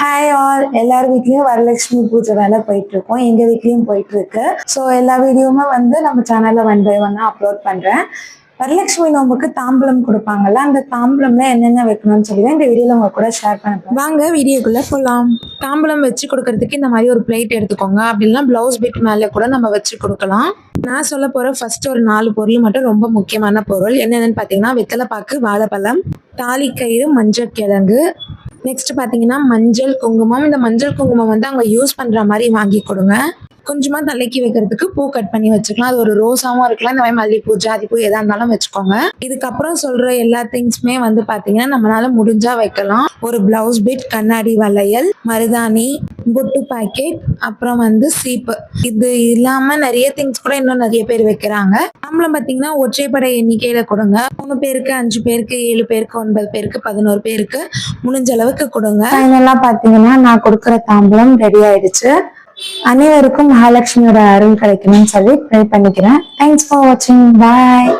Hi all எல்லார் வீட்லயும் வரலட்சுமி பூஜை வேலை போயிட்டு இருக்கோம் எங்க வீட்லயும் போயிட்டு இருக்கு ஸோ எல்லா வீடியோவுமே வந்து நம்ம சேனல்ல ஒன் பை ஒன்னா அப்லோட் பண்றேன். வரலட்சுமி நோம்புக்கு தாம்பலம் கொடுப்பாங்கல்ல அந்த தாம்பலம்ல என்னென்ன வைக்கணும்னு சொல்லி இந்த வீடியோல உங்க கூட ஷேர் பண்ண வாங்க வீடியோக்குள்ள போலாம். தாம்பலம் வச்சு கொடுக்கறதுக்கு இந்த மாதிரி ஒரு பிளேட் எடுத்துக்கோங்க. அப்படின்னா பிளவுஸ் பிட் மேல கூட நம்ம வச்சு கொடுக்கலாம். நான் சொல்ல போற ஃபர்ஸ்ட் ஒரு நாலு பொருள் மட்டும் ரொம்ப முக்கியமான பொருள். என்னென்னு பார்த்தீங்கன்னா வெத்தலைப்பாக்கு வாழைப்பழம் தாலிக்கயிறு மஞ்சள் கிழங்கு நெக்ஸ்ட் பார்த்தீங்கன்னா மஞ்சள் குங்குமம். இந்த மஞ்சள் குங்குமம் வந்து அவங்க யூஸ் பண்ற மாதிரி வாங்கி கொடுங்க. கொஞ்சமா தலைக்கு வைக்கிறதுக்கு பூ கட் பண்ணி வச்சுக்கலாம் அது ஒரு ரோஸாவும் இருக்கலாம். இந்த மாதிரி மல்லிகைப்பூ ஜாதிப்பூ எதா இருந்தாலும் வச்சுக்கோங்க. இதுக்கப்புறம் சொல்ற எல்லா திங்ஸுமே வந்து பாத்தீங்கன்னா நம்மளால முடிஞ்சா வைக்கலாம். ஒரு பிளவுஸ் பிட் கண்ணாடி வளையல் மருதாணி புட்டு பாக்கெட் அப்புறம் வந்து சீப்பு. இது இல்லாம நிறைய திங்ஸ் கூட இன்னும் நிறைய பேர் வைக்கிறாங்க. நம்மளும் பாத்தீங்கன்னா ஒற்றைப்படை எண்ணிக்கையில கொடுங்க. மூணு பேருக்கு அஞ்சு பேருக்கு ஏழு பேருக்கு ஒன்பது பேருக்கு பதினோரு பேருக்கு முடிஞ்ச அளவுக்கு கொடுங்க. ஃபைனலாக பார்த்தீங்கன்னா நான் கொடுக்குற தாம்பலம் ரெடி ஆயிடுச்சு. அனைவருக்கும் மகாலட்சுமியோட அருள் கிடைக்கணும்னு சொல்லி ப்ரே பண்ணிக்கிறேன். தேங்க்ஸ் ஃபார் வாட்சிங் பாய்